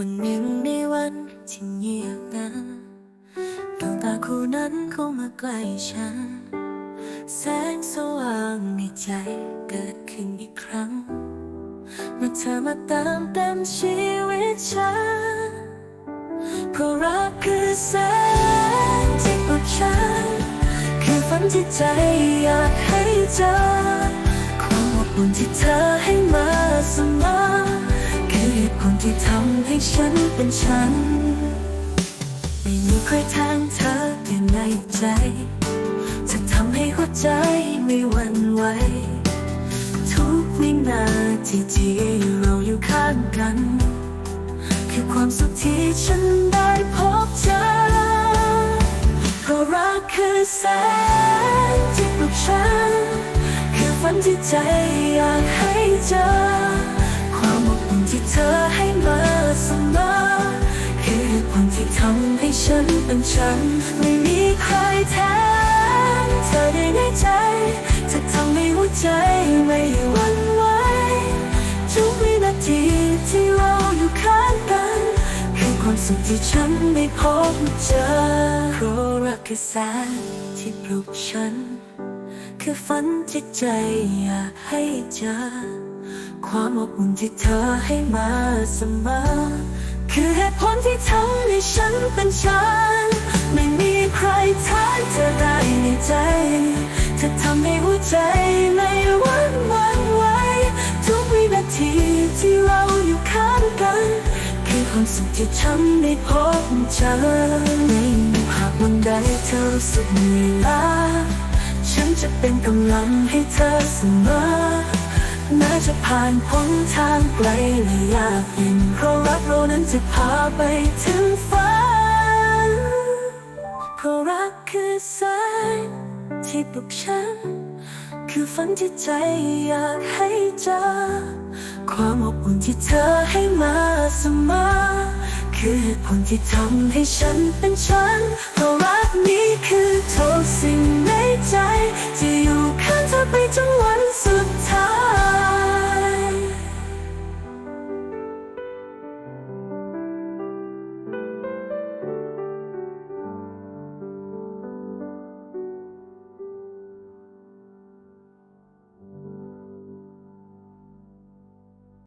วันหนึ่งในวันที่เงียบงันดวงตาคู่นั้นเข้ามาใกล้ฉัน แสงสว่างในใจเกิดขึ้นอีกครั้ง เมื่อเธอมาเติมเต็มชีวิตฉันเพราะรักคือแสงที่ปลุกฉัน คือฝันที่ใจอยากให้เจอความอบอุ่นที่เธอให้มาเสมอ คือเหตุผลที่ทำให้ฉันเป็นฉัน ไม่มีใครทางเธอเปลี่ยนในใจจะทำให้หัวใจไม่หวั่นไหวทุกวินาทีที่เราอยู่ข้างกัน คือความสุขที่ฉันได้พบเจอเพราะรักคือแสงที่ปลุกฉัน คือฝันที่ใจอยากให้เจอ ความอบอุ่นที่เธอ ให้ฉันเป็นฉัน ไม่มีใครแทนเธอได้ในใจจะทำให้หัวใจไม่หวั่นไหวทุกวินาทีที่เราอยู่ข้างกันคือความสุขที่ฉันได้พบเจอเพราะรักคือแสงที่ปลุกฉัน คือฝันที่ใจอยากให้เจอ ความอบอุ่นที่เธอให้มาเสมอ คือเหตุผลที่ทำให้ฉันเป็นฉัน ไม่มีใครท้ายเธอได้ในใจ เธอทำให้หัวใจไม่วันวันไหวทุกวินาทีที่เราอยู่ข้างกัน คือความสุขที่ฉันได้พบเจอไม่มีภาพวันใดเธอรู้สึกเหนื่อยล้าฉันจะเป็นกำลังให้เธอเสมอ แม้จะผ่านพ้นทางไกลและยากเย็นเพราะรักเรานั้นจะพาไปถึงฝันเพราะรักคือแสงที่ปลุกฉัน คือฝันที่ใจอยากให้เจอ ความอบอุ่นที่เธอให้มาเสมอคือผลที่ทำให้ฉันเป็นฉันเพราะรักนี้คือทุกสิ่งในใจที่อยู่ข้างเธอไปจนวัน